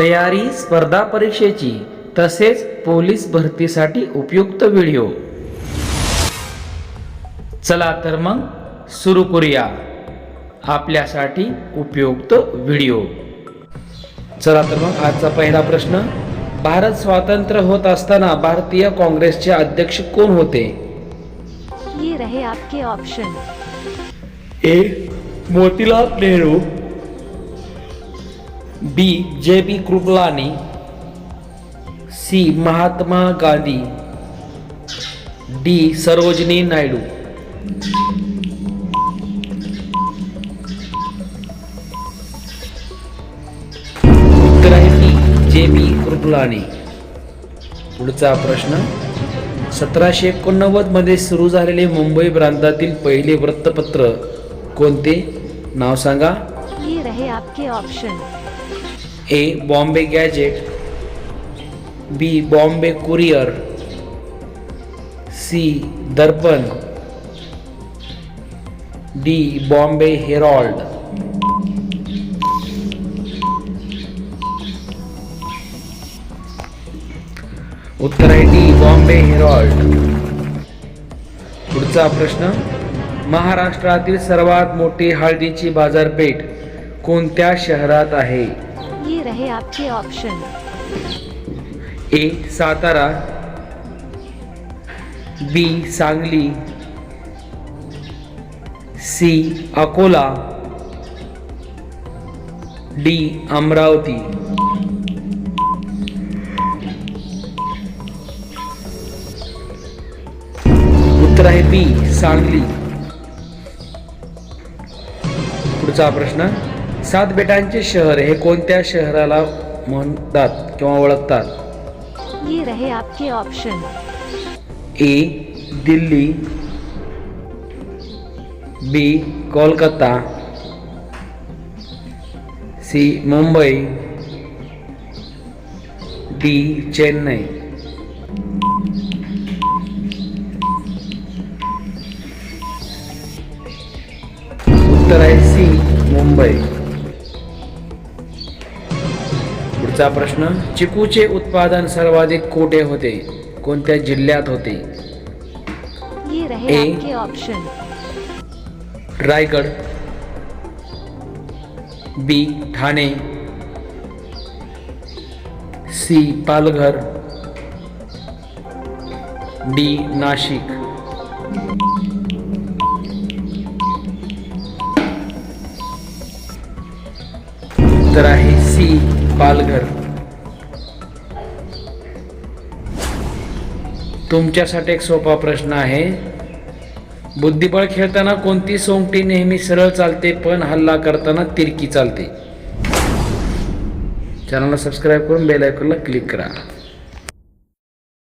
तयारी स्पर्धा परीक्षेची तसेच पोलीस भरतीसाठी उपयुक्त व्हिडिओ. चला तर मग सुरू करूया आपल्यासाठी उपयुक्त व्हिडिओ. चला तर मग आजचा पहिला प्रश्न. भारत स्वातंत्र्य होत असताना भारतीय काँग्रेसचे अध्यक्ष कोण होते? ये रहे आपके option A. Motilal Nehru B J B Kripalani C Mahatma Gandhi D Sarojini Naidu उत्तर आहे बी जे बी कृपलानी पुढचा प्रश्न. सतराशे एकोणनव्वदमध्ये सुरू झालेले मुंबई प्रांतातील पहिले वृत्तपत्र कोणते? नाव सांगा. ये रहे आपके option A Bombay Gazette B Bombay Courier C Darpan D Bombay Herald उत्तर आहे डी बॉम्बे हेरॉल्ड पुढचा प्रश्न. महाराष्ट्रातील सर्वात मोठी हळदीची बाजारपेठ कोणत्या शहरात आहे? रहे आपके option A Satara. B Sangli. C Akola. D Amravati. उत्तर आहे बी सांगली. पुढचा प्रश्न. सात बेटांचे शहर हे कोणत्या शहराला म्हणतात किंवा ओळखतात? ये रहे आपके option A Delhi. B Kolkata. C Mumbai. D Chennai. उत्तर आहे सी मुंबई. पुढचा प्रश्न चिकूचे उत्पादन सर्वाधिक कोठे होते? कोणत्या जिल्ह्यात होते? A. Option Raigad. B. Thane. C. Palghar. D. Nashik. Palghar. तुमच्यासाठी एक सोपा प्रश्न आहे. बुद्धिबळ खेळताना कोणती सोंगटी नेहमी सरळ चालते पण हल्ला करताना तिरकी चालते? चॅनलला सबस्क्राईब करून बेल आयकॉनला क्लिक करा.